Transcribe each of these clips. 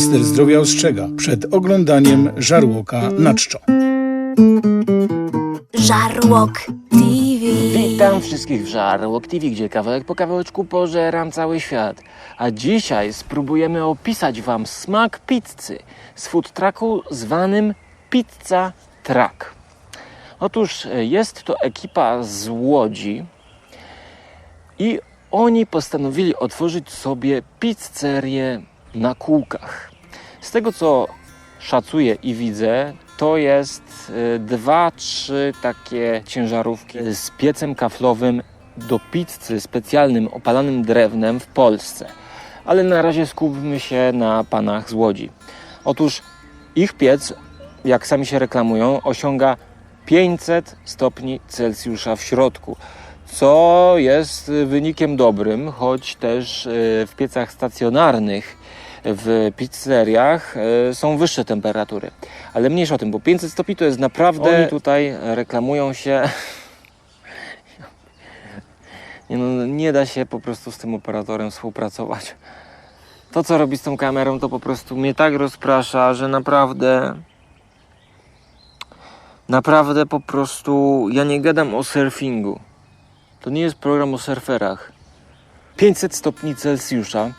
Minister zdrowia ostrzega przed oglądaniem żarłoka na czczo. Żarłok TV. Witam wszystkich w Żarłok TV, gdzie kawałek po kawałeczku pożeram cały świat. A dzisiaj spróbujemy opisać Wam smak pizzy z food trucku zwanym Pizza Truck. Otóż e, jest to ekipa z Łodzi i oni postanowili otworzyć sobie pizzerię na kółkach. Z tego co szacuję i widzę, to jest y, dwa, trzy takie ciężarówki z piecem kaflowym do pizzy specjalnym opalanym drewnem w Polsce. Ale na razie skupmy się na panach z Łodzi. Otóż ich piec, jak sami się reklamują, osiąga 500 stopni Celsjusza w środku, co jest wynikiem dobrym, choć też y, w piecach stacjonarnych w pizzeriach e, są wyższe temperatury. Ale mniejsza o tym, bo 500 stopni to jest naprawdę... Oni tutaj reklamują się... Nie, no, nie da się po prostu z tym operatorem współpracować. To, co robi z tą kamerą, to po prostu mnie tak rozprasza, że naprawdę... Naprawdę po prostu ja nie gadam o surfingu. To nie jest program o surferach. 500 stopni Celsjusza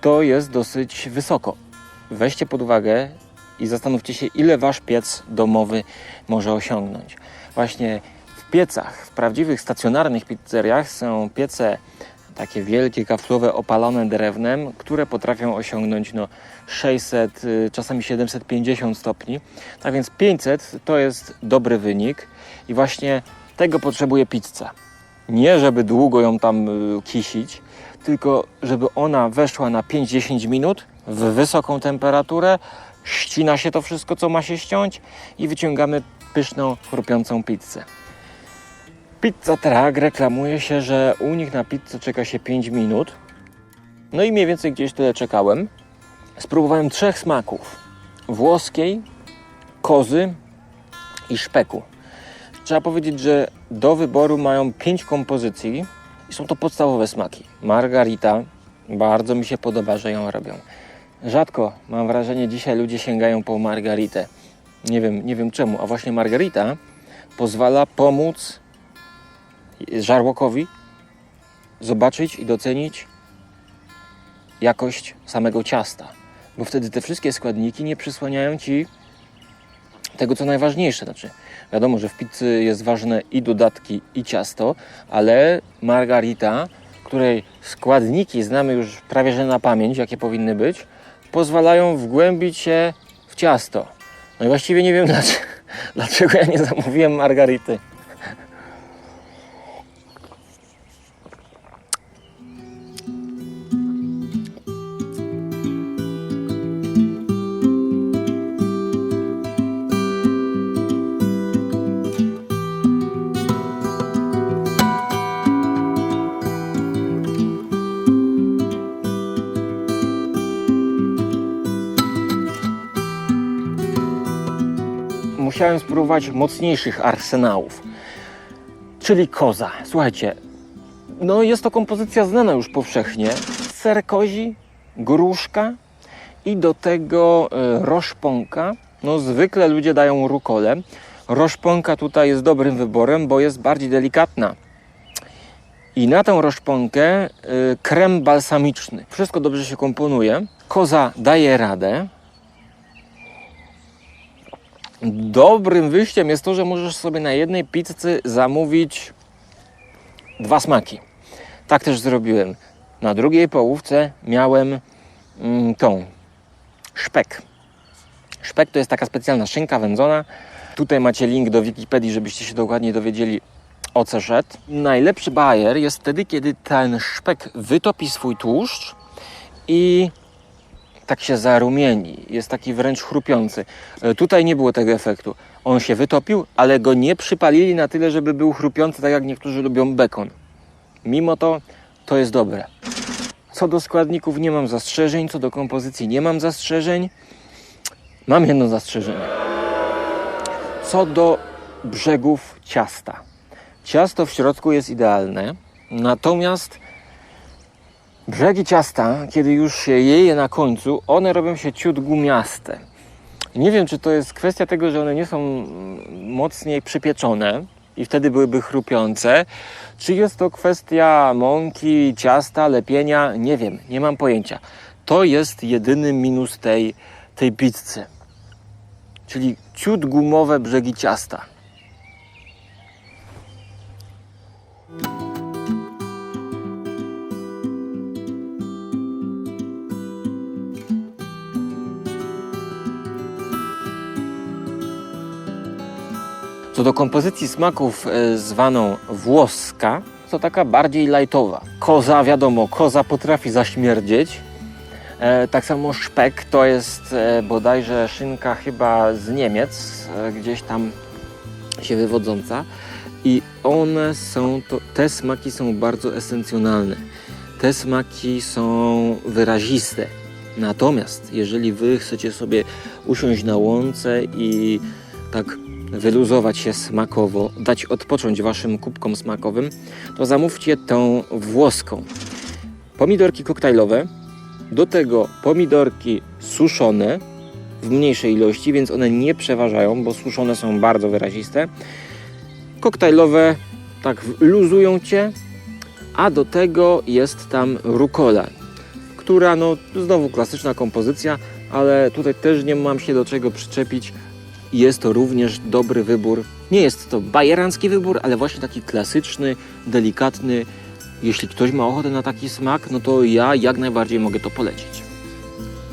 to jest dosyć wysoko. Weźcie pod uwagę i zastanówcie się, ile wasz piec domowy może osiągnąć. Właśnie w piecach, w prawdziwych stacjonarnych pizzeriach są piece takie wielkie, kaflowe, opalone drewnem, które potrafią osiągnąć no, 600, y, czasami 750 stopni. Tak więc 500 to jest dobry wynik i właśnie tego potrzebuje pizza. Nie, żeby długo ją tam y, kisić, tylko żeby ona weszła na 5-10 minut w wysoką temperaturę, ścina się to wszystko, co ma się ściąć i wyciągamy pyszną, chrupiącą pizzę. Pizza Truck reklamuje się, że u nich na pizzę czeka się 5 minut. No i mniej więcej gdzieś tyle czekałem. Spróbowałem trzech smaków. Włoskiej, kozy i szpeku. Trzeba powiedzieć, że do wyboru mają 5 kompozycji i są to podstawowe smaki. Margarita, bardzo mi się podoba, że ją robią. Rzadko, mam wrażenie, dzisiaj ludzie sięgają po margaritę. Nie wiem, nie wiem czemu, a właśnie margarita pozwala pomóc żarłokowi zobaczyć i docenić jakość samego ciasta. Bo wtedy te wszystkie składniki nie przysłaniają ci tego, co najważniejsze. Znaczy, wiadomo, że w pizzy jest ważne i dodatki, i ciasto, ale margarita, której składniki znamy już prawie że na pamięć, jakie powinny być, pozwalają wgłębić się w ciasto. No i właściwie nie wiem dlaczego, dlaczego ja nie zamówiłem margarity. Musiałem spróbować mocniejszych arsenałów, czyli koza. Słuchajcie, no jest to kompozycja znana już powszechnie. Ser kozi, gruszka i do tego e, roszponka. No zwykle ludzie dają rukolę. Roszponka tutaj jest dobrym wyborem, bo jest bardziej delikatna. I na tę roszponkę y, krem balsamiczny. Wszystko dobrze się komponuje. Koza daje radę. Dobrym wyjściem jest to, że możesz sobie na jednej pizzy zamówić dwa smaki. Tak też zrobiłem. Na drugiej połówce miałem mm, tą szpek. Szpek to jest taka specjalna szynka wędzona. Tutaj macie link do Wikipedii, żebyście się dokładnie dowiedzieli o co szedł. Najlepszy bajer jest wtedy, kiedy ten szpek wytopi swój tłuszcz i tak się zarumieni, jest taki wręcz chrupiący. E, Tutaj nie było tego efektu. On się wytopił, ale go nie przypalili na tyle, żeby był chrupiący, tak jak niektórzy lubią bekon. Mimo to, to jest dobre. Co do składników nie mam zastrzeżeń, co do kompozycji nie mam zastrzeżeń. Mam jedno zastrzeżenie. Co do brzegów ciasta. Ciasto w środku jest idealne, natomiast Brzegi ciasta, kiedy już się je je na końcu, one robią się ciut gumiaste. Nie wiem, czy to jest kwestia tego, że one nie są mm, mocniej przypieczone i wtedy byłyby chrupiące, czy jest to kwestia mąki, ciasta, lepienia, nie wiem, nie mam pojęcia. To jest jedyny minus tej, tej pizzy. Czyli ciut gumowe brzegi ciasta. Co do kompozycji smaków e, zwaną włoska, to taka bardziej lightowa. Koza, wiadomo, koza potrafi zaśmierdzieć. E, tak samo szpek to jest e, bodajże szynka chyba z Niemiec, gdzieś tam się wywodząca. I one są, to, te smaki są bardzo esencjonalne. Te smaki są wyraziste. Natomiast jeżeli wy chcecie sobie usiąść na łące i tak wyluzować się smakowo, dać odpocząć waszym kubkom smakowym, to zamówcie tą włoską. Pomidorki koktajlowe, do tego pomidorki suszone w mniejszej ilości, więc one nie przeważają, bo suszone są bardzo wyraziste. Koktajlowe tak luzują cię, a do tego jest tam rucola, która no znowu klasyczna kompozycja, ale tutaj też nie mam się do czego przyczepić. Jest to również dobry wybór. Nie jest to bajerancki wybór, ale właśnie taki klasyczny, delikatny. Jeśli ktoś ma ochotę na taki smak, no to ja jak najbardziej mogę to polecić.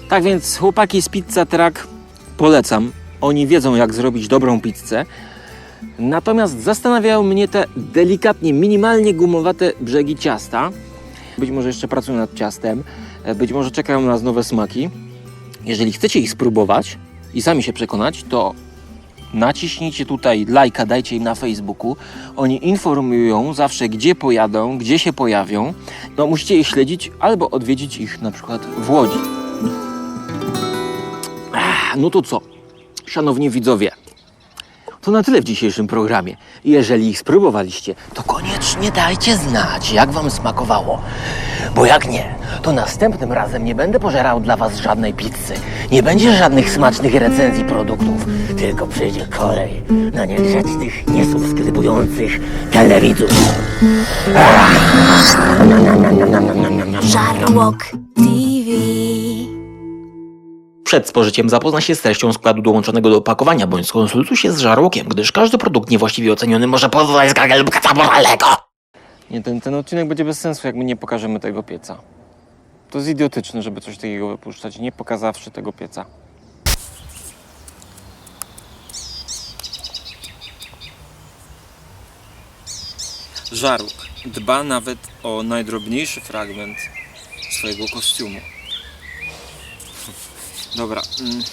Tak więc chłopaki z Pizza Truck polecam. Oni wiedzą jak zrobić dobrą pizzę. Natomiast zastanawiają mnie te delikatnie, minimalnie gumowate brzegi ciasta. Być może jeszcze pracują nad ciastem, e, być może czekają na nas nowe smaki. Jeżeli chcecie ich spróbować i sami się przekonać, to naciśnijcie tutaj lajka, dajcie im na Facebooku. Oni informują zawsze, gdzie pojadą, gdzie się pojawią. No, musicie ich śledzić albo odwiedzić ich na przykład w Łodzi. Ach, no to co? Szanowni widzowie, to na tyle w dzisiejszym programie. Jeżeli ich spróbowaliście, to koniecznie dajcie znać, jak wam smakowało. Bo jak nie, to następnym razem nie będę pożerał dla was żadnej pizzy. Nie będzie żadnych smacznych recenzji produktów, tylko przyjdzie kolej na niegrzecznych, niesubskrybujących telewidzów. Żarłok. Przed spożyciem zapoznaj się z treścią składu dołączonego do opakowania bądź skonsultuj się z żarłokiem, gdyż każdy produkt niewłaściwie oceniony może powodować skargę lub kasa moralnego. Nie, ten, ten odcinek będzie bez sensu, jak my nie pokażemy tego pieca. To jest idiotyczne, żeby coś takiego wypuszczać, nie pokazawszy tego pieca. Żarłok dba nawet o najdrobniejszy fragment swojego kostiumu. Dobra. mm.